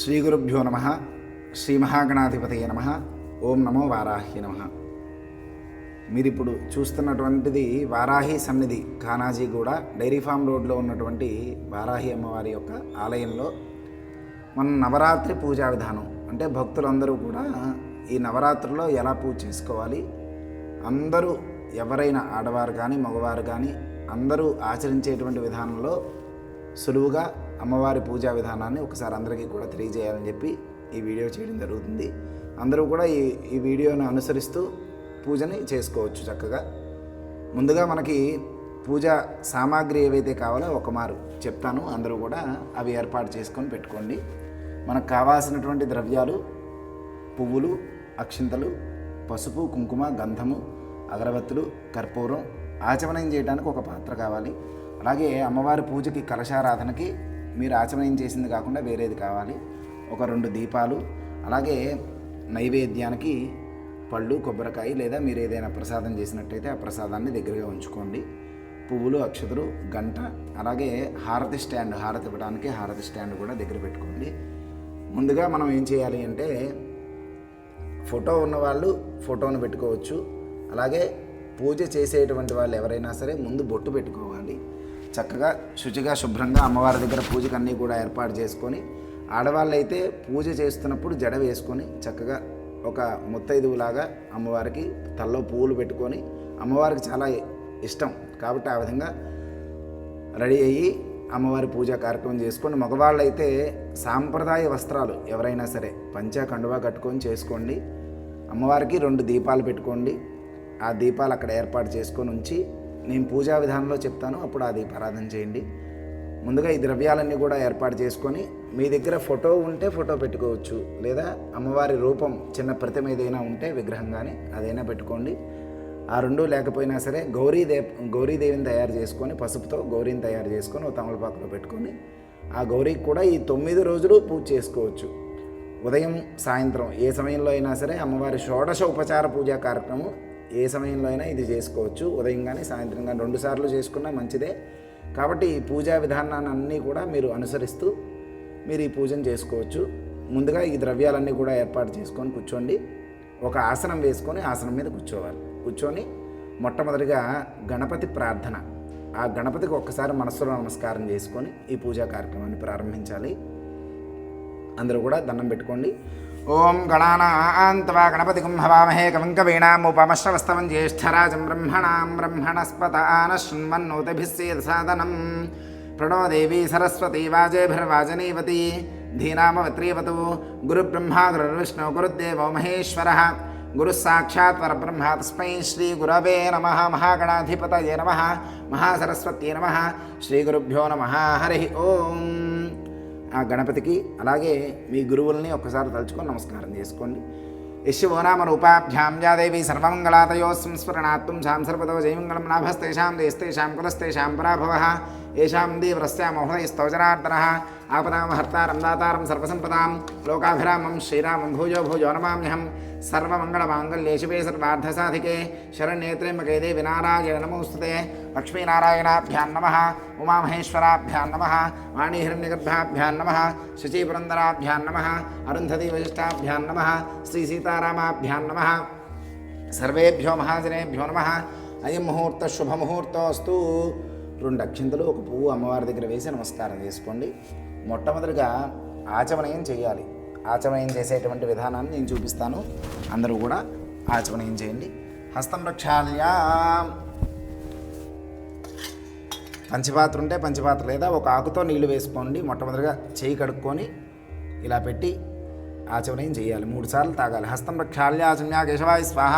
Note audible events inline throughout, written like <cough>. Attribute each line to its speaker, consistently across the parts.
Speaker 1: శ్రీగురుభ్యో నమ శ్రీ మహాగణాధిపతయ నమ ఓం నమో వారాహి నమ మీరిప్పుడు చూస్తున్నటువంటిది వారాహి సన్నిధి కూడా డైరీ ఫామ్ రోడ్లో ఉన్నటువంటి వారాహి అమ్మవారి యొక్క ఆలయంలో మన నవరాత్రి పూజా విధానం అంటే భక్తులందరూ కూడా ఈ నవరాత్రిలో ఎలా పూజ చేసుకోవాలి అందరూ ఎవరైనా ఆడవారు కానీ మగవారు కానీ అందరూ ఆచరించేటువంటి విధానంలో సులువుగా అమ్మవారి పూజా విధానాన్ని ఒకసారి అందరికీ కూడా తెలియజేయాలని చెప్పి ఈ వీడియో చేయడం జరుగుతుంది అందరూ కూడా ఈ ఈ వీడియోను అనుసరిస్తూ పూజని చేసుకోవచ్చు చక్కగా ముందుగా మనకి పూజ సామాగ్రి ఏవైతే కావాలో ఒక మారు చెప్తాను అందరూ కూడా అవి ఏర్పాటు చేసుకొని పెట్టుకోండి మనకు కావాల్సినటువంటి ద్రవ్యాలు పువ్వులు అక్షింతలు పసుపు కుంకుమ గంధము అగరబత్తులు కర్పూరం ఆచమనం చేయడానికి ఒక పాత్ర కావాలి అలాగే అమ్మవారి పూజకి కలశారాధనకి మీరు ఆచరణ చేసింది కాకుండా వేరేది కావాలి ఒక రెండు దీపాలు అలాగే నైవేద్యానికి పళ్ళు కొబ్బరికాయ లేదా మీరు ఏదైనా ప్రసాదం చేసినట్టయితే ఆ ప్రసాదాన్ని దగ్గరగా ఉంచుకోండి పువ్వులు అక్షతలు గంట అలాగే హారతి స్టాండ్ హారతి ఇవ్వడానికి హారతి స్టాండ్ కూడా దగ్గర పెట్టుకోండి ముందుగా మనం ఏం చేయాలి అంటే ఫోటో ఉన్నవాళ్ళు ఫోటోను పెట్టుకోవచ్చు అలాగే పూజ చేసేటువంటి వాళ్ళు ఎవరైనా సరే ముందు బొట్టు పెట్టుకోవచ్చు చక్కగా శుచిగా శుభ్రంగా అమ్మవారి దగ్గర పూజకు అన్నీ కూడా ఏర్పాటు చేసుకొని ఆడవాళ్ళైతే పూజ చేస్తున్నప్పుడు జడ వేసుకొని చక్కగా ఒక ముత్తైదువులాగా అమ్మవారికి తల్లో పువ్వులు పెట్టుకొని అమ్మవారికి చాలా ఇష్టం కాబట్టి ఆ విధంగా రెడీ అయ్యి అమ్మవారి పూజా కార్యక్రమం చేసుకొని మగవాళ్ళు అయితే సాంప్రదాయ వస్త్రాలు ఎవరైనా సరే పంచా కండువా కట్టుకొని చేసుకోండి అమ్మవారికి రెండు దీపాలు పెట్టుకోండి ఆ దీపాలు అక్కడ ఏర్పాటు చేసుకొని ఉంచి నేను పూజా విధానంలో చెప్తాను అప్పుడు అది ఆరాధన చేయండి ముందుగా ఈ ద్రవ్యాలన్నీ కూడా ఏర్పాటు చేసుకొని మీ దగ్గర ఫోటో ఉంటే ఫోటో పెట్టుకోవచ్చు లేదా అమ్మవారి రూపం చిన్న ప్రతిమ ఏదైనా ఉంటే విగ్రహం కానీ అదైనా పెట్టుకోండి ఆ రెండు లేకపోయినా సరే గౌరీ దే గౌరీదేవిని తయారు చేసుకొని పసుపుతో గౌరీని తయారు చేసుకొని ఓ తమలపాకులో పెట్టుకొని ఆ గౌరీకి కూడా ఈ తొమ్మిది రోజులు పూజ చేసుకోవచ్చు ఉదయం సాయంత్రం ఏ సమయంలో అయినా సరే అమ్మవారి షోడశ ఉపచార పూజా కార్యక్రమం ఏ సమయంలో అయినా ఇది చేసుకోవచ్చు ఉదయం కానీ సాయంత్రం కానీ రెండు సార్లు చేసుకున్నా మంచిదే కాబట్టి ఈ పూజా విధానాన్ని కూడా మీరు అనుసరిస్తూ మీరు ఈ పూజను చేసుకోవచ్చు ముందుగా ఈ ద్రవ్యాలన్నీ కూడా ఏర్పాటు చేసుకొని కూర్చోండి ఒక ఆసనం వేసుకొని ఆసనం మీద కూర్చోవాలి కూర్చొని మొట్టమొదటిగా గణపతి ప్రార్థన ఆ గణపతికి ఒక్కసారి మనస్సులో నమస్కారం చేసుకొని ఈ పూజా కార్యక్రమాన్ని ప్రారంభించాలి అందరూ కూడా దండం పెట్టుకోండి ఓం గణానాన్వా గణపతిగుం హవామహే కవింకవీణాం ఉపమశ్రవస్తవం జ్యేష్ఠరాజం బ్రహ్మణాం బ్రహ్మణస్పత ఆనశృణ్వన్నోతిభిస్సేదసాదనం ప్రణోదేవీ సరస్వతీ వాజేభిర్వాజనీవతి ధీనామవత్రీవతు గురుబ్రహ్మా గురుర్విష్ణు గురుదేవో మహేశ్వర గురు సాక్షాత్ పరబ్రహ్మ తస్మై శ్రీ గురవే నమ మహాగణాధిపతయ నమ మహాసరస్వత్యే నమ శ్రీ గురుభ్యో నమ హరి ఓం ఆ గణపతికి అలాగే మీ గురువుల్ని ఒక్కసారి తలుచుకొని నమస్కారం చేసుకోండి యశ్వనామ రూపాభ్యాం యాదేవి సర్వమంగళాతయో సంస్మరణాత్వం శాం సర్వతో జయమంగళం నాభస్తేషాం దేస్తేషాం కులస్తేషాం పరాభవ ఏషాం దీవ్రస్యామోహదయస్తోజనార్దన ఆపదాం హర్తారం దాతారం సర్వసంపదాం లోకాభిరామం శ్రీరామం భూజో భూజో నమామ్యహం సర్వమంగళమాంగళ్యే శివే సర్వార్థసాధికే శరణేత్రే మగైదే వినారాయణ నమోస్తుతే లక్ష్మీనారాయణాభ్యాం నమ ఉమామహేశ్వరాభ్యాం నమ వాణీహిరణ్యగర్భాభ్యాం నమ శచీపురందరాభ్యాం నమ అరుంధతి వశిష్టాభ్యాం నమ శ్రీ సీతారామాభ్యాం నమ సర్వేభ్యో మహాజనేభ్యో నమ అయం ముహూర్త శుభముహూర్తోస్తూ రెండు అక్షింతలు ఒక పువ్వు అమ్మవారి దగ్గర వేసి నమస్కారం చేసుకోండి మొట్టమొదటిగా ఆచమనయం చేయాలి ఆచమనం చేసేటువంటి విధానాన్ని నేను చూపిస్తాను అందరూ కూడా ఆచమనం చేయండి హస్తం ప్రక్షాళ్యా పంచపాత్ర ఉంటే పంచపాత్ర లేదా ఒక ఆకుతో నీళ్లు వేసుకోండి మొట్టమొదటిగా చేయి కడుక్కొని ఇలా పెట్టి ఆచమనయం చేయాలి మూడు సార్లు తాగాలి హస్తం ప్రక్షాళ్య ఆచమ్యా కేశవాయ స్వాహ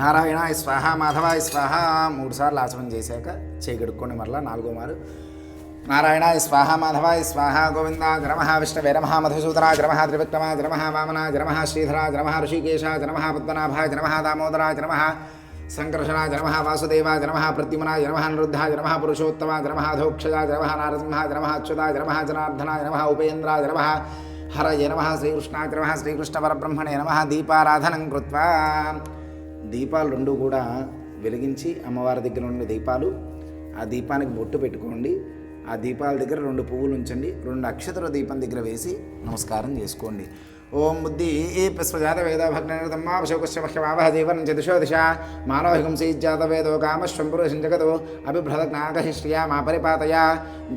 Speaker 1: నారాయణ స్వాహ మాధవాయ స్వాహ మూడు సార్లు ఆచమనం చేశాక చేయి కడుక్కోండి మరలా నాలుగో మారు నారాయణ స్వాహ మాధవ స్వాహ గోవింద గ్రమ విష్ణవే నమ మధుసూదన గ్రమ త్రివిక్రమ గ్రమ వామన గ్రమ శ్రీధర గ్రమ ఋషికేశ గ్రమ పద్మనాభ గ్రమ దామోదర గ్రమ సంకర్షణ గ్రమ వాసుదేవ గ్రమ ప్రద్యుమ్న గ్రమ నిరుద్ధ గ్రమ పురుషోత్తమ గ్రమ ధోక్షజ గ్రమ నారసింహ గ్రమ అచ్యుత గ్రమ జనార్దన గ్రమ ఉపేంద్ర గ్రమ హర జనమహ శ్రీకృష్ణ గ్రమ శ్రీకృష్ణ పరబ్రహ్మణే నమ దీపారాధనం కృత్వా దీపాలు రెండు కూడా వెలిగించి అమ్మవారి దగ్గర ఉండే దీపాలు ఆ దీపానికి బొట్టు పెట్టుకోండి ఆ దీపాల దగ్గర రెండు పువ్వులు ఉంచండి రెండు నక్షత్ర దీపం దగ్గర వేసి నమస్కారం చేసుకోండి ఓం బుద్ధి పుష్పజాత వేద భగ్నతమ్మా పశుకుశ్రమహ్యమావహ జీవనం చతుషో దిశ మానవహింసీజాత వేదో కామశ్వంపురుషం జగదో అభిభ్రదజ్ఞాకహిష్యా మా పరిపాతయ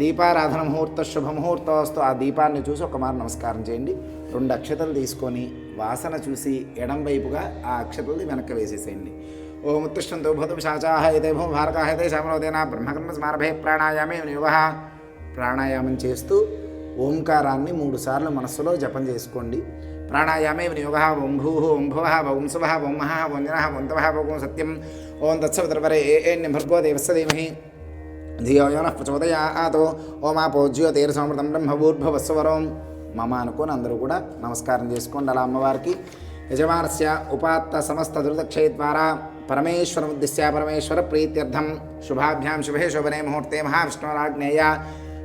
Speaker 1: దీపారాధన ముహూర్త శుభముహూర్తోస్తు ఆ దీపాన్ని చూసి ఒక మారు నమస్కారం చేయండి రెండు అక్షతలు తీసుకొని వాసన చూసి ఎడం వైపుగా ఆ అక్షతలు వెనక్కి వేసేసేయండి ఓం ఉత్తిష్టంతో భూతపిశాచాహ ఏతే భూమి భారతాహ ఏతే శామనోదేనా బ్రహ్మకర్మ స్మారభే ప్రాణాయామే యోగ ప్రాణాయామం చేస్తూ ఓంకారాన్ని మూడుసార్లు మనస్సులో జపం చేసుకోండి ప్రాణాయామే వినియోగ వంభూ వంభవ వంశువ వంహ వంజన వంతవ భగవం సత్యం ఓం తత్సవితర్వరే ఏ ఏ నిభర్గో దేవస్య ధీమహి ధియో యోన ప్రచోదయాతో తీర సమృతం బ్రహ్మభూర్భవస్వరం మమ అనుకొని అందరూ కూడా నమస్కారం చేసుకోండి అలా అమ్మవారికి యజమానస్య ఉపాత్త సమస్త దురదక్షయ ద్వారా परमेश्वर उद्देश्य परमेश्वर प्रीत्यर्थम शुभाभ्याम शुभे शुभने मुहूर्ते महाविष्णुराज्ञेय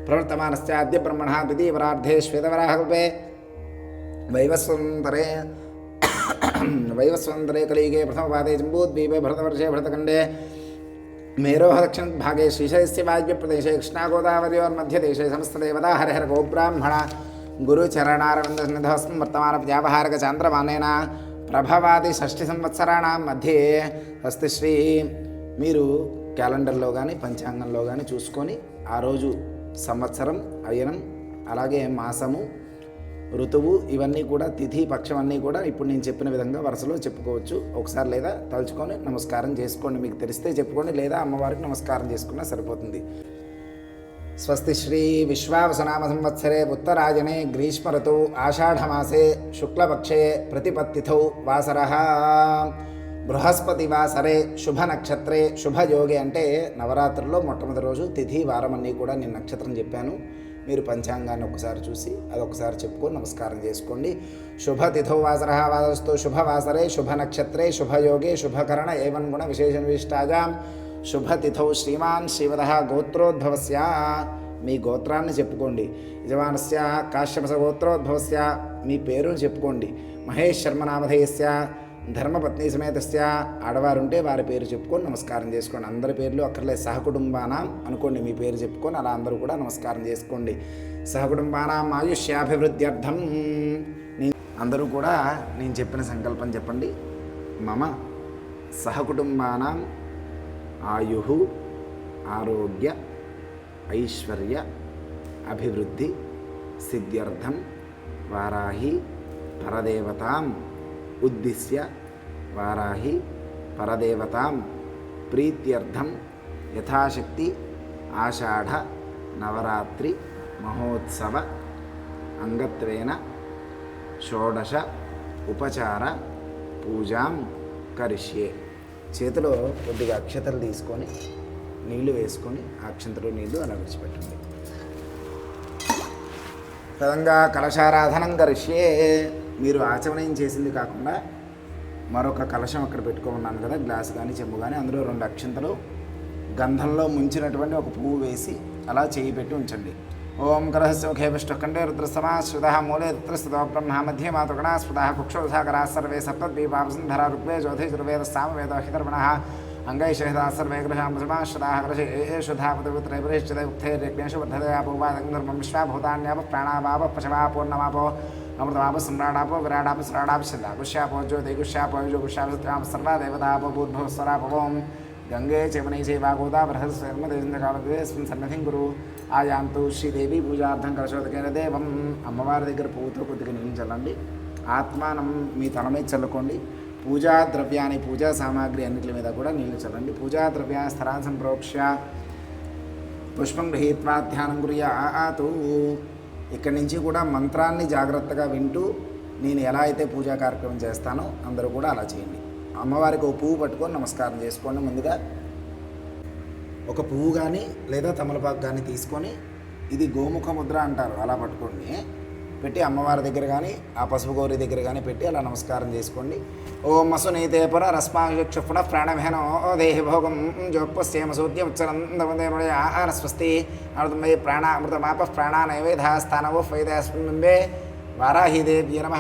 Speaker 1: प्रवर्तमान आद्य ब्रह्मण द्वितीय पराधे श्वेतवराह रूपे वैवस्वंतरे <coughs> वैवस्वंतरे कलिगे प्रथम पादे जम्बूद्वीपे भरतवर्षे भरतखंडे मेरोह दक्षिण भागे श्रीशैस्य वाज्य प्रदेशे कृष्णागोदावरी और मध्य देशे समस्त देवता हर हर गोब्राह्मण गुरुचरणारविंद निधस्म वर्तमान व्यावहारक चांद्रमानेना ప్రభావాది షష్ఠి సంవత్సరాణ మధ్య స్వస్తి శ్రీ మీరు క్యాలెండర్లో కానీ పంచాంగంలో కానీ చూసుకొని ఆ రోజు సంవత్సరం అయనం అలాగే మాసము ఋతువు ఇవన్నీ కూడా తిథి పక్షం అన్నీ కూడా ఇప్పుడు నేను చెప్పిన విధంగా వరుసలో చెప్పుకోవచ్చు ఒకసారి లేదా తలుచుకొని నమస్కారం చేసుకోండి మీకు తెలిస్తే చెప్పుకోండి లేదా అమ్మవారికి నమస్కారం చేసుకున్నా సరిపోతుంది సంవత్సరే श्रीविश्वावसनाम संवत्सरे ఆషాఢమాసే శుక్లపక్షే आषाढमासे వాసర బృహస్పతి వాసరే బృహస్పతివాసరే శుభనక్షత్రే శుభయోగి అంటే నవరాత్రుల్లో మొట్టమొదటి రోజు తిథి వారం అన్నీ కూడా నేను నక్షత్రం చెప్పాను మీరు పంచాంగాన్ని ఒకసారి చూసి అదొకసారి చెప్పుకొని నమస్కారం చేసుకోండి శుభ తిథో వాసర వాదస్తు శుభవాసరే నక్షత్రే శుభయోగే శుభకరణ ఏవన్ గుణ విశేష విశిష్టాజాం శుభతిథౌ శ్రీమాన్ శివద గోత్రోద్భవస్య మీ గోత్రాన్ని చెప్పుకోండి యజమానస్య కాశ్యపస గోత్రోద్భవస్య మీ పేరును చెప్పుకోండి మహేష్ శర్మ నామధేయస్య ధర్మపత్ని సమేతస్య ఆడవారుంటే వారి పేరు చెప్పుకొని నమస్కారం చేసుకోండి అందరి పేర్లు అక్కర్లే సహకుటుంబానం అనుకోండి మీ పేరు చెప్పుకొని అలా అందరూ కూడా నమస్కారం చేసుకోండి సహకుటుంబానం నేను అందరూ కూడా నేను చెప్పిన సంకల్పం చెప్పండి మమ సహకుటుంబానం ఆయు ఆరోగ్య ఐశ్వర్య అభివృద్ధి సిద్ధ్యర్థం వారాహి పరదేవతాం ఉద్దిశ్య వారాహి పరదేవతాం ప్రీత్యర్థం యథాశక్తి ఆషాఢ నవరాత్రి మహోత్సవ అంగత్వేన షోడశ ఉపచార పూజాం కరిష్యే చేతిలో కొద్దిగా అక్షతలు తీసుకొని నీళ్లు వేసుకొని అక్షంతలు నీళ్లు అలా విడిచిపెట్టండి విధంగా కలశారాధనం కరిష్యే మీరు ఆచమనం చేసింది కాకుండా మరొక కలశం అక్కడ పెట్టుకోమన్నాను కదా గ్లాస్ కానీ చెంబు కానీ అందులో రెండు అక్షంతలు గంధంలో ముంచినటువంటి ఒక పువ్వు వేసి అలా చేయి పెట్టి ఉంచండి ओम ग्रह सौखे विष्णुखंडे रुद्रसमाश्रिता मूले रुद्रस्थितो ब्रह्म मध्ये मातुगणा स्फुटः कुक्षोधाकराः सर्वे ऋग्वे सप्तद्वीपावसन्धरा ऋग्वेजोधिजुर्वेदसामवेदोहितर्वणः अङ्गैषेधा सर्वे गृहामृमाश्रिताः गृहे एषुधापतिपुत्रैर्बृहिश्चिते उक्थैर्यज्ञेषु वर्धतयापोवादङ्गर्मं विश्वाभूतान्यापः प्राणावापः पशवापोर्णवापो अमृतवाप सम्राडापो विराडाप सराडाप शिलागुष्यापो ज्योतिगुष्यापो युजुगुष्यापो सर्वा देवतापो भूद्भवस्वरापवोम् గంగే చమనై సేవాగోదా బృహస్వైర్మదేశకాలస్మిన్ సన్నధిం గురు యాంతో శ్రీదేవి పూజార్థం కలశోదకైన దేవం అమ్మవారి దగ్గర పూతో కొద్దిగా నీళ్ళు చల్లండి ఆత్మానం మీ తల మీద చల్లుకోండి పూజా ద్రవ్యాన్ని పూజా సామాగ్రి అన్నిటి మీద కూడా నీళ్లు చల్లండి పూజా ద్రవ్యా స్థలాన్ని సంప్రోక్ష పుష్పం గృహీత్వా ధ్యానం గురియ ఆతూ ఇక్కడి నుంచి కూడా మంత్రాన్ని జాగ్రత్తగా వింటూ నేను ఎలా అయితే పూజా కార్యక్రమం చేస్తానో అందరూ కూడా అలా చేయండి అమ్మవారికి ఒక పువ్వు పట్టుకొని నమస్కారం చేసుకోండి ముందుగా ఒక పువ్వు కానీ లేదా తమలపాకు కానీ తీసుకొని ఇది గోముఖ ముద్ర అంటారు అలా పట్టుకోండి పెట్టి అమ్మవారి దగ్గర కానీ ఆ పసుపు గౌరి దగ్గర కానీ పెట్టి అలా నమస్కారం చేసుకోండి ఓం మసు నైతేపుర రస్మాక్షుణ ప్రాణమేన ఓ జోప సేమ సూర్య ఉచ్చరందే ఆహార స్వస్తి అమృతమై ప్రాణామృతమాప ప్రాణానైవేధాస్థానవో వైదాస్మింబే వారాహిదే నమ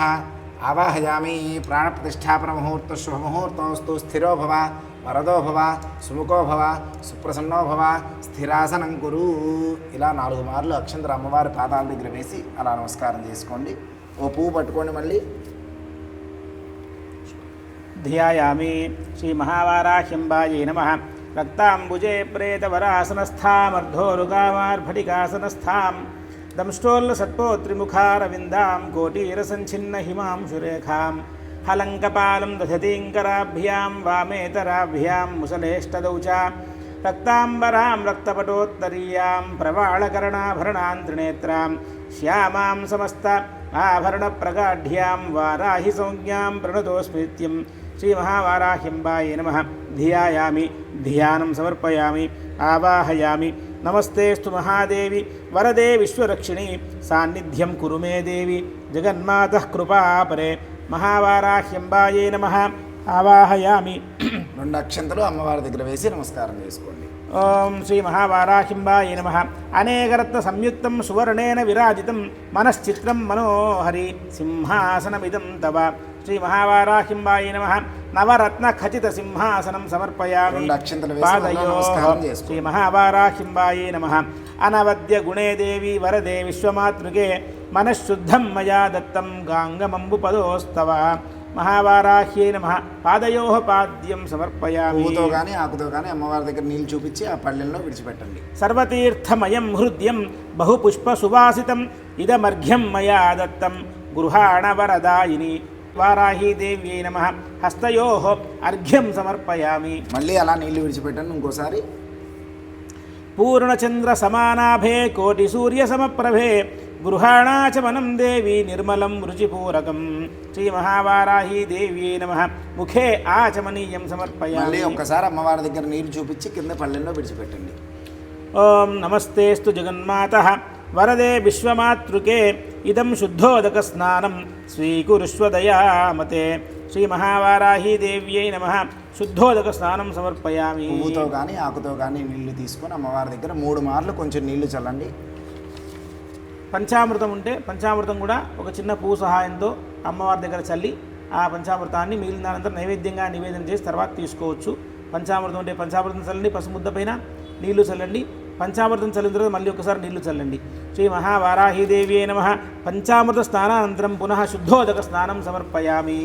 Speaker 1: ఆవాహయామి ప్రాణప్రతిష్టాపన ముహూర్త శుభముహూర్తస్తు స్థిరో భవ వరదో భవ సుముఖో భవ సుప్రసన్నో భవ స్థిరాసనం కురు ఇలా నాలుగు మార్లు అక్షంతర అమ్మవారి పాదాల దగ్గర వేసి అలా నమస్కారం చేసుకోండి ఓ పువ్వు పట్టుకోండి మళ్ళీ ధ్యాయామి శ్రీ మహావారాహ్యంబాయే నమ రక్తాంబుజే ప్రేతవరాసనస్థామర్ధోరుగామార్భటికాసనస్థాం దంష్టోల్ల సత్పో త్రిముఖారవిందాం కోటీరసంఛిన్న సురేఖాం హలంకపాలం దధతీంకరాభ్యాం వామేతరాభ్యాం ముసలేష్టదౌచ రక్తాంబరాం రక్తపటోత్తరీయాం ప్రవాళకరణాభరణాం త్రినేత్రాం శ్యామాం సమస్త ఆభరణ ప్రగాఢ్యాం వారాహి సంజ్ఞాం ప్రణతోస్మిత్యం శ్రీమహావారాహ్యంబాయే నమ ధియాయామి ధ్యానం సమర్పయామి ఆవాహయామి నమస్తేస్తు మహాదేవి వరదే విశ్వరక్షిణి సాన్నిధ్యం కురు మే దేవి జగన్మాత కృపాపరే మహావారాహ్యంబాయే నమ ఆవాహయామి రెండు అక్షంతలు అమ్మవారి దగ్గర వేసి నమస్కారం చేసుకోండి ఓం శ్రీ మహావారాహింబాయ నమ అనేకరత్న సంయుక్తం సువర్ణేన విరాజితం మనశ్చిత్రం మనోహరి సింహాసనమిదం తవ శ్రీ మహావారాహింబాయ నమ నవరత్న ఖచిత సింహాసనం సమర్పయామి పాదయో శ్రీ మహావారాహింబాయే నమ అనవద్య గుణేదేవి వరదే విశ్వమాతృగే మనఃశుద్ధం మయా దత్తం గాంగమంబు పదోస్తవ మహావారాహ్యే నమ పాదయో పాద్యం సమర్పయామి పూతో ఆకుతో కానీ అమ్మవారి దగ్గర నీళ్ళు చూపించి ఆ పళ్ళెల్లో విడిచిపెట్టండి సర్వతీర్థమయం హృద్యం బహుపుష్ప సువాసితం ఇదమర్ఘ్యం మయా దత్తం గృహాణ వరదాయిని వారాహీదేవ్యై నమ హస్తయో అర్ఘ్యం సమర్పయామి మళ్ళీ అలా నీళ్లు విడిచిపెట్టాను ఇంకోసారి పూర్ణచంద్ర సమానాభే కోటి సూర్య సమప్రభే గృహాణాచమనం దేవి నిర్మలం రుచిపూరకం శ్రీ మహావారాహి దేవి నమ ముఖే ఆచమనీయం సమర్పయాలి ఒక్కసారి అమ్మవారి దగ్గర నీరు చూపించి కింద పళ్ళెల్లో విడిచిపెట్టండి ఓం నమస్తేస్తు జగన్మాత వరదే విశ్వమాతృకే ఇదం శుద్ధోదక స్నానం స్వీకురుష్వదయామతే శ్రీ మహావారాహీదేవ్యై నమ శుద్ధోదక స్నానం సమర్పయామి పువ్వుతో కానీ ఆకుతో కానీ నీళ్లు తీసుకొని అమ్మవారి దగ్గర మూడు మార్లు కొంచెం నీళ్లు చల్లండి పంచామృతం ఉంటే పంచామృతం కూడా ఒక చిన్న పువ్వు సహాయంతో అమ్మవారి దగ్గర చల్లి ఆ పంచామృతాన్ని మిగిలిన దానంతా నైవేద్యంగా నివేదన చేసి తర్వాత తీసుకోవచ్చు పంచామృతం ఉంటే పంచామృతం చల్లండి పసుముద్ద పైన నీళ్లు చల్లండి పంచామృతం చల్లిన తర్వాత మళ్ళీ ఒకసారి నీళ్లు చల్లండి శ్రీ అయిన మహా పంచామృత స్నానానంతరం పునః శుద్ధోదక స్నానం సమర్పయామి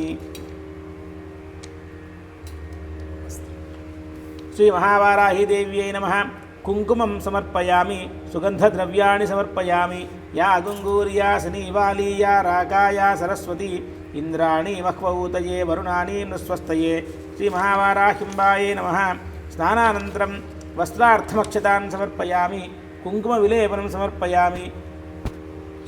Speaker 1: శ్రీ అయిన మహా కుంకుమం సమర్పయామి సుగంధ ద్రవ్యాన్ని సమర్పయామి యా గుంగూర్యా శనీవాలీయా రాకాయా సరస్వతి ఇంద్రాణి మహ్వూతయే వరుణాని నస్వస్తయే శ్రీ మహావారాహింబాయే నమ స్నానానంతరం వస్త్రార్థమక్షతాన్ సమర్పయామి కుంకుమ విలేపనం సమర్పయామి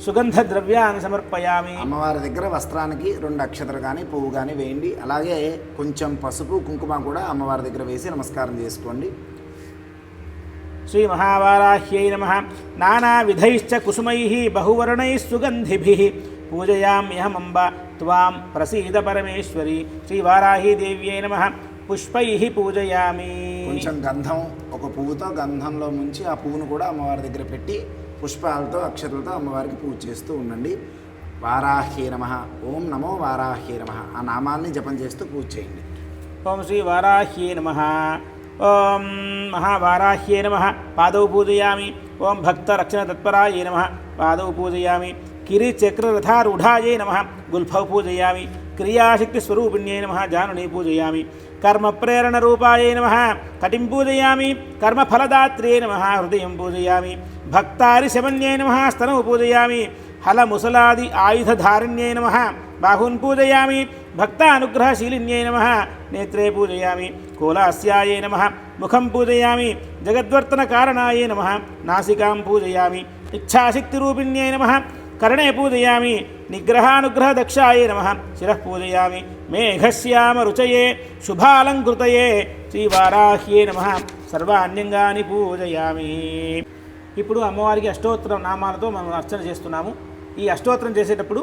Speaker 1: సుగంధ ద్రవ్యాన్ని సమర్పయామి అమ్మవారి దగ్గర వస్త్రానికి రెండు అక్షతలు కానీ పువ్వు కానీ వేయండి అలాగే కొంచెం పసుపు కుంకుమ కూడా అమ్మవారి దగ్గర వేసి నమస్కారం చేసుకోండి శ్రీ మహావారాహ్యై నమ విధైశ్చ కుసుమై బహువర్ణై సుగంధిభి పూజయామ్యహమంబ త్వాం ప్రసీద పరమేశ్వరి శ్రీవారాహీదేవ్యై నమ పుష్పై పూజయామి కొంచెం గంధం ఒక పువ్వుతో గంధంలో ముంచి ఆ పువ్వును కూడా అమ్మవారి దగ్గర పెట్టి పుష్పాలతో అక్షతలతో అమ్మవారికి పూజ చేస్తూ ఉండండి వారాహీ నమ ఓం నమో వారాహీ నమ ఆ నామాన్ని జపం చేస్తూ పూజ చేయండి ఓం శ్రీ వారాహ్యే నమ ఓం మహావారాహ్యే నమ పాదవు పూజయామి ఓం భక్త రక్షణ తత్పరాయే నమ పాదవు పూజయామి కిరిచక్రరథారూఢాయే నమ గుల్ఫౌ పూజయామి క్రియాశక్తి స్వరూపిణ్యే నమ జానుని పూజయామి कर्म प्रेरण रूपाय नम कटिं पूजयामी फलदात्रे नम हृदय पूजयामी शमन्ये नम स्तनौ पूजयामी हलमुसलादि आयुधधारिण्यै नम बाहून पूजयामी भक्तानुग्रहशीलिन्यै नम नेत्रे पूजयामी कोलास्याये नम मुखं पूजयामी जगद्वर्तनकारणायै नम नासिका पूजयामी इच्छाशक्तिरूपिण्यै नम कर्णे पूजयामी निग्रहानुग्रहदक्षायै नम शिरः पूजयामी రుచయే శుభాలంకృతయే శ్రీవారాహ్యే నమ సర్వాన్యంగాని పూజయామి ఇప్పుడు అమ్మవారికి అష్టోత్తరం నామాలతో మనం అర్చన చేస్తున్నాము ఈ అష్టోత్తరం చేసేటప్పుడు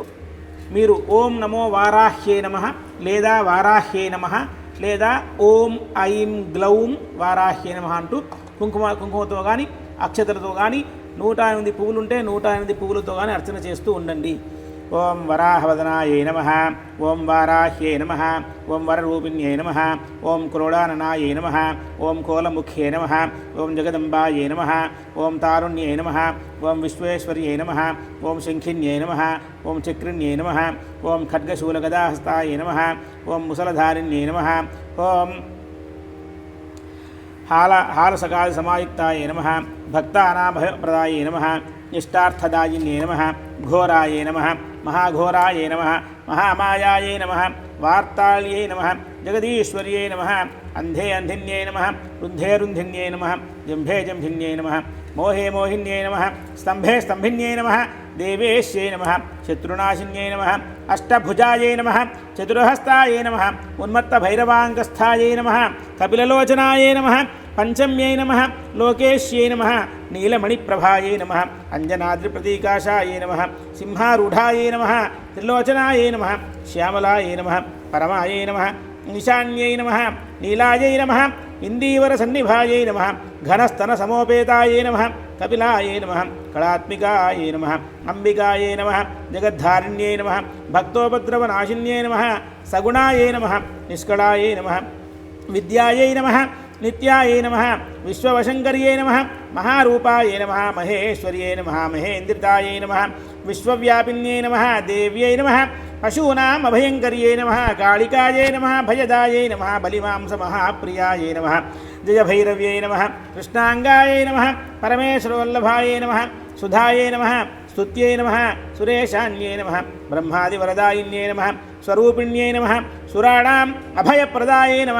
Speaker 1: మీరు ఓం నమో వారాహ్యే నమ లేదా వారాహ్యే నమ లేదా ఓం ఐం గ్లౌం వారాహ్యే నమ అంటూ కుంకుమ కుంకుమతో కానీ అక్షతలతో కానీ నూట ఎనిమిది పువ్వులుంటే నూట ఎనిమిది పువ్వులతో కానీ అర్చన చేస్తూ ఉండండి ఓం వరాహవదనాయ నమ ఓం వారాహ్యే నమ ఓం వరరూపిణ్యై నమ ఓం క్రోడాననాయ నమ ఓం కోలముఖ్యే నమ ఓం జగదంబాయ నమ ఓం తారుణ్యై నమ ఓం విశ్వేశ్వర్యై నమ ఓం శంఖిన్యై నమ ఓం చక్రిణ్యై నమ ఓం ఖడ్గశూలగదాహస్తాయై నమ ఓం ముసలధారిణ్యై నమ ఓం హాల హాలసకాది సమాయుక్తాయ నమ భక్తానాభయప్రదాయ నమ ఇష్టార్థదాయిన్యే నమ ఘోరాయే నమ మహాఘోరాయే నమ మహామాయాయే నమ వార్తాళ్యే నమ జగదీశ్వర్యే నమ అంధే అంధిన్యే నమ రుంధే రుంధిన్యే నమ జంభే జంభిన్యే నమ మోహే మోహిన్యే నమ స్తంభే స్తంభిన్యే నమ దేవేశ్యై నమ శత్రునాశిన్యై నమ అష్టభుజాయై నమ చతుర్హస్తాయై నమ ఉన్మత్త భైరవాంగస్థాయై నమ కపిలలోచనాయై నమ పంచమ్యై నమ లోకేశ్యై నమ నీలమణిప్రభాయే నమ అంజనాద్రిప్రతీకాశాయే నమ సింహారూఢాయే నమ త్రిలోచనాయే నమ శ్యామలాయే నమ పరమాయే నమ ఈశాన్యై నమ నీలాయై నమ ఇందీవర సన్నిభాయై నమ ఘనస్తన సమోపేతాయే నమ కపిలాయే నమ కళాత్మికాయే నమ అంబికాయే నమ జగద్ధారిణ్యై నమ భక్తోపద్రవనాశిన్యై నమ సగుణాయే నమ నిష్కళాయే నమ విద్యాయై నమ नित्याय नम विश्ववशङ्कर्यै नम महारूपायै नम महेश्वर्यै नम महेन्द्रिताय नम विश्वव्यापिन्यै नम देव्यै नम पशूनाम् अभयङ्कर्यै नमः कालिकायै नमः भयदायै नमः बलिमांसमहाप्रियायै नमः जयभैरव्यै नमः कृष्णाङ्गायै नमः परमेश्वरवल्लभायै नमः सुधायै नमः स्तुत्यै नमः सुरेशान्यै नमः ब्रह्मादिवरदायिन्यै नमः स्वूपिण्य नमः सुराण सुराणाम् अभयप्रदाये नम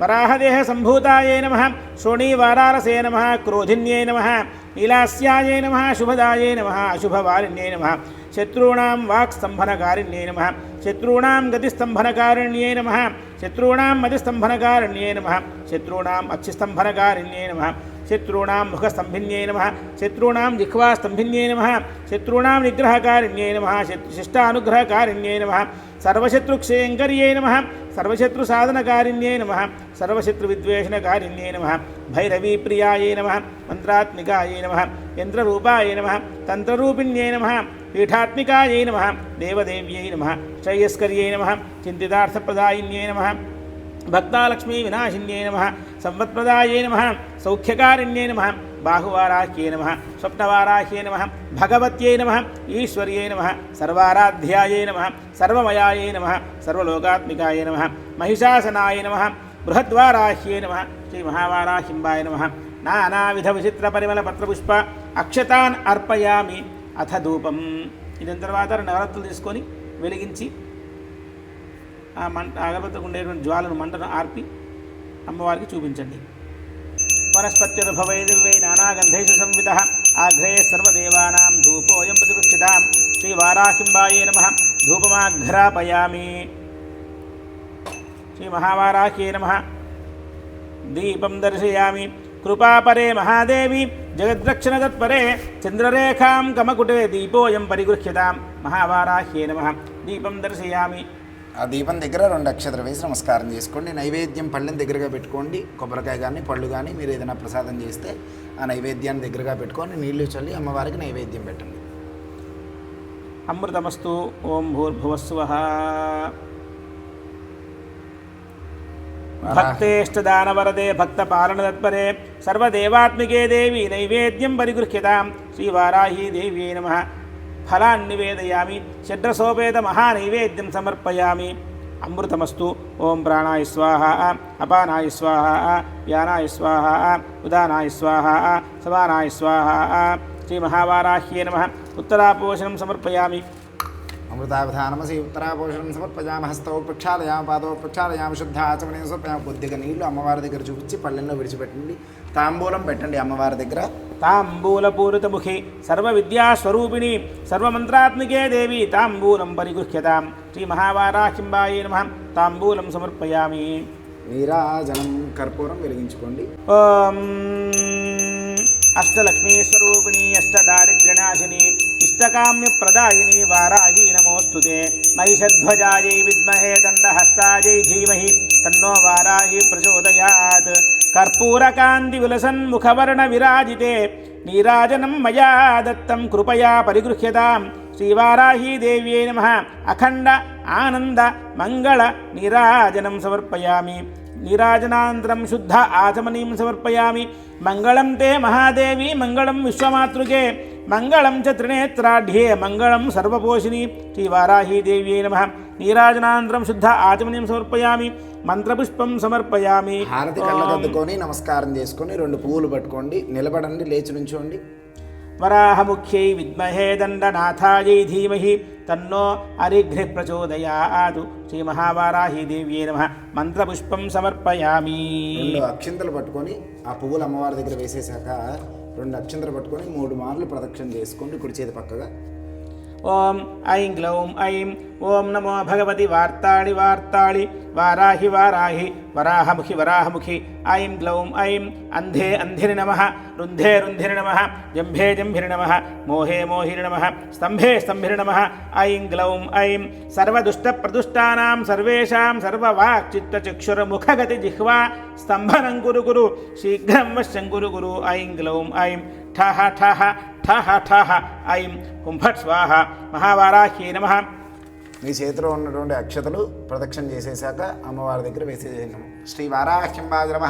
Speaker 1: वराहदेह सम्भूताये नमः नम नमः नम नमः नम नमः शुभदाये नमः अशुभवारिण्ये नमः शत्रूणां वाक्स्तम्भनकारिण्ये नम शत्रूणां गतिस्तम्भनकारिण्ये नमः शत्रूणां मतिस्तम्भनकारिण्ये नमः शत्रूणाम् अक्षिस्तम्भनकारिण्ये नमः शत्रूणां मुखस्तम्भिन्ये नमः शत्रूणां जिह्वास्तम्भिन्ये नम शत्रूणां निग्रहकारिण्ये नम शिष्टाग्रहकारिण्ये नम సర్వశత్రు సర్వశత్రుక్షేంకర్యే నమ సర్వశత్రు సాధనకారిణ్యే నమ సర్వశత్రు విద్వేషణకారిణ్యే నమ భైరవీ ప్రియాయే నమ మంత్రాత్మికాయే నమ యంత్రరూపాయే నమ తంత్రరూపిణ్యే నమ పీఠాత్మికాయే నమ దేవదేవ్యై నమ శ్రేయస్కర్యే నమ చింతితార్థప్రదాయిన్యే నమ భక్తాలక్ష్మీ వినాశిన్యే నమ సంవత్ప్రదాయే నమ సౌఖ్యకారిణ్యే నమ బాహువారాహ్యే నమ స్వప్నవారాహ్యే నమ భగవత్యై నమ ఈశ్వర్యై నమ సర్వారాధ్యాయై నమ సర్వమయాయే నమ సర్వలోకాత్మికాయ నమ మహిషాసనాయ నమ బృహద్వారాహ్యే నమ శ్రీ మహావారాహింబాయ నమ నానావిధ విచిత్ర పరిమళ పత్రపుష్ప అక్షతాన్ అర్పయామి అథ ధూపం దీని తర్వాత నవరత్తులు తీసుకొని వెలిగించి ఆ మంట అగరబత్తుకు ఉండేటువంటి జ్వాలను మంటను ఆర్పి అమ్మవారికి చూపించండి वनस्पत्युर्भवैदिव्यै नानागन्धेषु संवितः आघ्रे सर्वदेवानां धूपोऽयं प्रतिष्ठितां श्रीवाराहिम्बायै नमः धूपमाघ्रापयामि श्रीमहावाराह्यै नमः दीपं दर्शयामि कृपापरे महादेवी जगद्रक्षणतत्परे चन्द्ररेखां कमकुटे दीपोऽयं परिगृह्यतां महावाराह्ये नमः दीपं दर्शयामि ఆ దీపం దగ్గర రెండు అక్షతలు వేసి నమస్కారం చేసుకోండి నైవేద్యం పళ్ళని దగ్గరగా పెట్టుకోండి కొబ్బరికాయ కానీ పళ్ళు కానీ మీరు ఏదైనా ప్రసాదం చేస్తే ఆ నైవేద్యాన్ని దగ్గరగా పెట్టుకొని నీళ్లు చల్లి అమ్మవారికి నైవేద్యం పెట్టండి అమృతమస్తు ఓం భూర్భువస్వ దానవరదే భక్త పాలన తత్పరే సర్వదేవాత్మికే దేవి నైవేద్యం పరిగృహ్యతాం వారాహీ దేవి నమ ఫలాన్ని నివేదయామి షడ్రసోపేత మహానైవేద్యం సమర్పయామి అమృతమస్తు ఓం ప్రాణాయ స్వాహ అపానాయ స్వాహ యానాయ స్వాహ ఉదానాయ స్వాహ సమానాయ స్వాహ శ్రీ మహావారాహ్యే నమ ఉత్తరాపోషణం సమర్పయామి అమృతావధానమసి ఉత్తరాపోషణం సమర్పజామ హస్తో ప్రక్షాళయామ పాదో ప్రక్షాళయామ శుద్ధ ఆచమనీయం సమర్పయామ కొద్దిగా నీళ్లు అమ్మవారి దగ్గర చూపించి పళ్ళెల్లో విడిచిపెట్టండి తాంబూలం పెట్టండి అమ్మవారి దగ్గర తాంబూలపూరితముఖి సర్వవిద్యాస్వరూపిణి సర్వమంత్రాత్మికే దేవి తాంబూలం పరిగృహ్యతాం శ్రీ మహావారాహింబాయే నమ తాంబూలం సమర్పయామి నీరాజనం కర్పూరం వెలిగించుకోండి ఓం అష్టలక్ష్మీ అష్టదారిద్ర్యనాశిని ఇష్టకామ్య ప్రదాయిని వారాహి నమోస్తుతే మహిషధ్వజాయై విద్మహే దండహస్తాయై ధీమహి తన్నో వారాహి ప్రచోదయాత్ కర్పూరకాంతి విలసన్ముఖవర్ణ విరాజితే నీరాజనం మయా దత్తం కృపయా పరిగృహ్యతాం శ్రీవారాహీదేవ్యే నమ అఖండ ఆనంద మంగళ నీరాజనం సమర్పయామి నీరాజనాంతరం శుద్ధ ఆచమనీం సమర్పయామి మంగళం తే మహాదేవి మంగళం విశ్వమాతృకే మంగళం చ త్రినేత్రాఢ్యే మంగళం సర్వపోషిణి శ్రీ నమ నీరాజనాంతరం శుద్ధ ఆచమనీయం సమర్పయామి మంత్రపుష్పం సమర్పయామి హారతి కళ్ళదద్దుకొని నమస్కారం చేసుకొని రెండు పువ్వులు పట్టుకోండి నిలబడండి లేచి నుంచోండి వరాహముఖ్యై విద్మహే దండనాథాయై ధీమహి తన్నో అరిఘ్ని ప్రచోదయాదు శ్రీ మహావారాహి దేవ్యే నమ మంత్రపుష్పం సమర్పయామి అక్షింతలు పట్టుకొని ఆ పువ్వులు అమ్మవారి దగ్గర వేసేశాక రెండు అక్షంతలు పట్టుకొని మూడు మార్లు ప్రదక్షిణ చేసుకోండి కుడి చేతి పక్కగా ఓం ఐం గ్లౌం ఐం ఓం నమో భగవతి వార్తాళి వార్తాళి వారాహి వారాహి వరాహముఖి వరాహముఖి ఐం గ్లౌం ఐం అంధే అంధిరి నమ రుంధే రుంధిరి నమ జంభే జంభిరి నమ మోహే మోహిరి నమ స్తంభే స్తంభిరి నమ ఐం గ్లౌం ఐం సర్వదుష్ట ప్రదుష్టానాం సర్వేషాం సర్వవాక్ చిత్తచక్షురముఖగతి జిహ్వా స్తంభనం గురు గురు శీఘ్రం వశ్యం గురు గురు ఐం గ్లౌం ఐం ఠహ ఠహ ఠహ ఠహ ఐం హుంభట్ స్వాహ మహావారాహి నమ మీ చేతిలో ఉన్నటువంటి అక్షతలు ప్రదక్షిణ చేసేసాక అమ్మవారి దగ్గర వేసేసేసాము శ్రీ వారాహ్యంబాద్రమ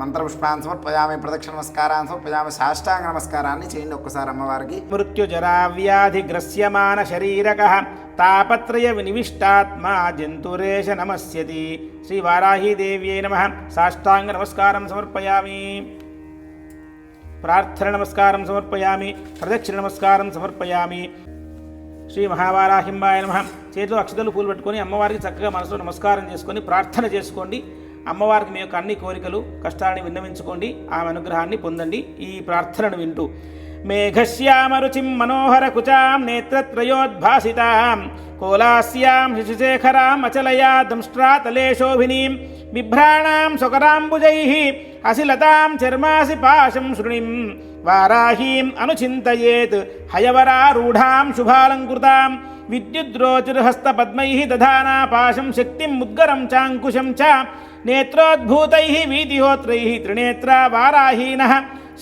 Speaker 1: మంత్రపుష్పాన్ సమర్పజామి ప్రదక్షిణ నమస్కారాన్ని సమర్పజామి సాష్టాంగ నమస్కారాన్ని చేయండి ఒక్కసారి అమ్మవారికి మృత్యుజరావ్యాధిగ్రస్యమాన శరీరక తాపత్రయ వినివిష్టాత్మ జంతురేష నమస్యతి శ్రీ వారాహీదేవ్యై నమ సాష్టాంగ నమస్కారం సమర్పయామి ప్రార్థన నమస్కారం సమర్పయామి ప్రదక్షిణ నమస్కారం సమర్పయామి శ్రీ మహావారాహింబాయ నమ చేతిలో అక్షతలు పూలు పెట్టుకొని అమ్మవారికి చక్కగా మనసులో నమస్కారం చేసుకొని ప్రార్థన చేసుకోండి అమ్మవారికి మీ యొక్క అన్ని కోరికలు కష్టాలని విన్నవించుకోండి ఆమె అనుగ్రహాన్ని పొందండి ఈ ప్రార్థనను వింటూ मेघश्यामरुचिं मनोहरकुचां नेत्रत्रयोद्भासितां कोलास्यां शिशुशेखरामचलया दंष्ट्रातलेशोभिनीं बिभ्राणां सुकराम्बुजैः हसिलतां चर्मासि पाशं शृणिं वाराहीम् अनुचिन्तयेत् हयवरारूढां शुभालङ्कृतां विद्युद्रोचिर्हस्तपद्मैः दधाना पाशं शक्तिम् मुद्गरं चाङ्कुशं च नेत्रोद्भूतैः वीतिहोत्रैः त्रिनेत्रा वाराहीनः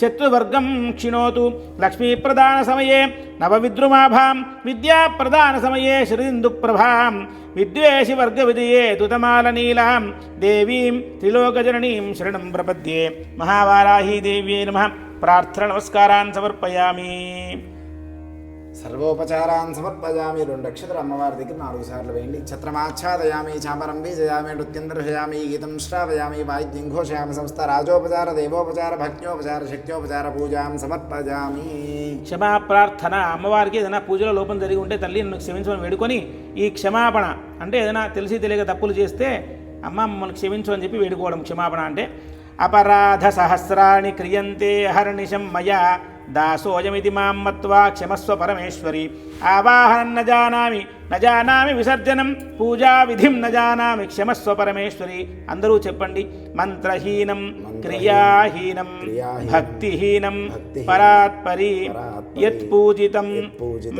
Speaker 1: శత్రువర్గం క్షిణోతు లక్ష్మీప్రదానసమయే నవవిద్రుమాభాం విద్యాప్రదానసమయే శ్రీందుప్రభాం విద్వేషి వర్గ విజయే తుతమాలనీలాం దేవీం త్రిలోకజననీం శరణం ప్రపద్యే మహావారాహీదేవ్యే నమ ప్రార్థన నమస్కారాన్ సమర్పయామి సర్వోపచారాన్ సమర్పజామి రెండు అక్షతలు అమ్మవారి దగ్గర నాలుగు సార్లు వేయండి ఛత్రమాచ్ఛాదయామి చాపరం బీజయామి నృత్యం గీతం శ్రావయామి వాయిద్యం ఘోషయామి సంస్థ రాజోపచార దేవోపచార భక్తోపచార శక్త్యోపచార పూజాం సమర్పజామి క్షమా ప్రార్థన అమ్మవారికి ఏదైనా పూజలో లోపం జరిగి ఉంటే తల్లి నన్ను క్షమించమని వేడుకొని ఈ క్షమాపణ అంటే ఏదైనా తెలిసి తెలియక తప్పులు చేస్తే అమ్మ మమ్మల్ని క్షమించమని చెప్పి వేడుకోవడం క్షమాపణ అంటే అపరాధ సహస్రాన్ని క్రియంతే హర్నిశం మయా దాసోయమితి మాం మత్వా క్షమస్వ పరమేశ్వరి ఆవాహనం న జానామి న జానామి విసర్జనం పూజా విధిం న జానామి క్షమస్వ పరమేశ్వరి అందరూ చెప్పండి మంత్రహీనం క్రియాహీనం భక్తిహీనం పరాత్పరి యత్పూజితం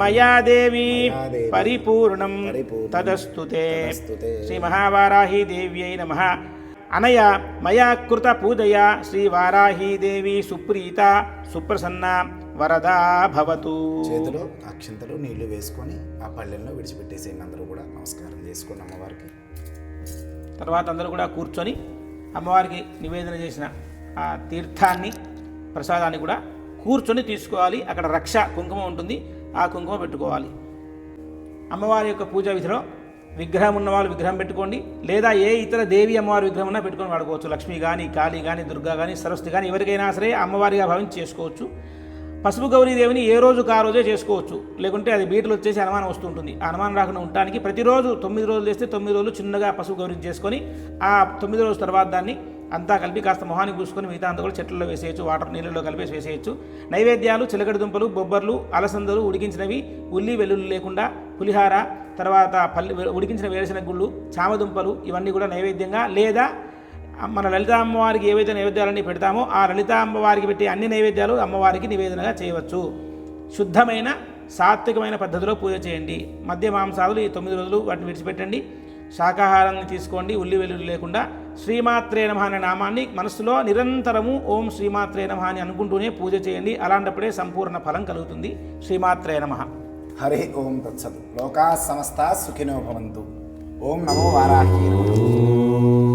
Speaker 1: మయా దేవి పరిపూర్ణం తదస్తుతే శ్రీ మహావారాహి దేవ్యై నమః అనయ మయాకృత పూజయ శ్రీ వారాహీదేవి సుప్రీత సుప్రసన్న వరదా భవతు చేతిలో అక్షంతలు నీళ్లు వేసుకొని ఆ పల్లెల్లో విడిచిపెట్టేసేయండి అందరూ కూడా నమస్కారం చేసుకోండి అమ్మవారికి తర్వాత అందరూ కూడా కూర్చొని అమ్మవారికి నివేదన చేసిన ఆ తీర్థాన్ని ప్రసాదాన్ని కూడా కూర్చొని తీసుకోవాలి అక్కడ రక్ష కుంకుమ ఉంటుంది ఆ కుంకుమ పెట్టుకోవాలి అమ్మవారి యొక్క పూజా విధిలో విగ్రహం ఉన్న వాళ్ళు విగ్రహం పెట్టుకోండి లేదా ఏ ఇతర దేవి అమ్మవారి విగ్రహం ఉన్నా పెట్టుకొని వాడుకోవచ్చు లక్ష్మి కానీ కాళి కానీ దుర్గా కానీ సరస్వతి కానీ ఎవరికైనా సరే అమ్మవారిగా భావించి చేసుకోవచ్చు పసుపు గౌరీదేవిని ఏ రోజు ఆ రోజే చేసుకోవచ్చు లేకుంటే అది బీటలు వచ్చేసి అనుమానం వస్తుంటుంది ఆ అనుమానం రాకుండా ఉండటానికి ప్రతిరోజు తొమ్మిది రోజులు చేస్తే తొమ్మిది రోజులు చిన్నగా పసుపు గౌరీని చేసుకొని ఆ తొమ్మిది రోజుల తర్వాత దాన్ని అంతా కలిపి కాస్త మొహానికి పూసుకొని మిగతా అంతా కూడా చెట్లలో వేసేయచ్చు వాటర్ నీళ్ళలో కలిపేసి వేసేయచ్చు నైవేద్యాలు చిలకడ దుంపలు బొబ్బర్లు అలసందలు ఉడికించినవి ఉల్లి వెల్లుల్లి లేకుండా పులిహార తర్వాత పల్లి ఉడికించిన వేరుసిన గుళ్ళు చామదుంపలు ఇవన్నీ కూడా నైవేద్యంగా లేదా మన లలిత అమ్మవారికి ఏవైతే నైవేద్యాలన్నీ పెడతామో ఆ లలిత అమ్మవారికి పెట్టే అన్ని నైవేద్యాలు అమ్మవారికి నివేదనగా చేయవచ్చు శుద్ధమైన సాత్వికమైన పద్ధతిలో పూజ చేయండి మద్య మాంసాలు ఈ తొమ్మిది రోజులు వాటిని విడిచిపెట్టండి శాకాహారాన్ని తీసుకోండి ఉల్లి వెల్లుల్లి లేకుండా శ్రీమాత్రే నమ అనే నామాన్ని మనస్సులో నిరంతరము ఓం శ్రీమాత్రే నమ అని అనుకుంటూనే పూజ చేయండి అలాంటప్పుడే సంపూర్ణ ఫలం కలుగుతుంది శ్రీమాత్రే నమ హరి ఓం తత్సదు లోకా సమస్త సుఖినో భవంతు ఓం నమో వారాహి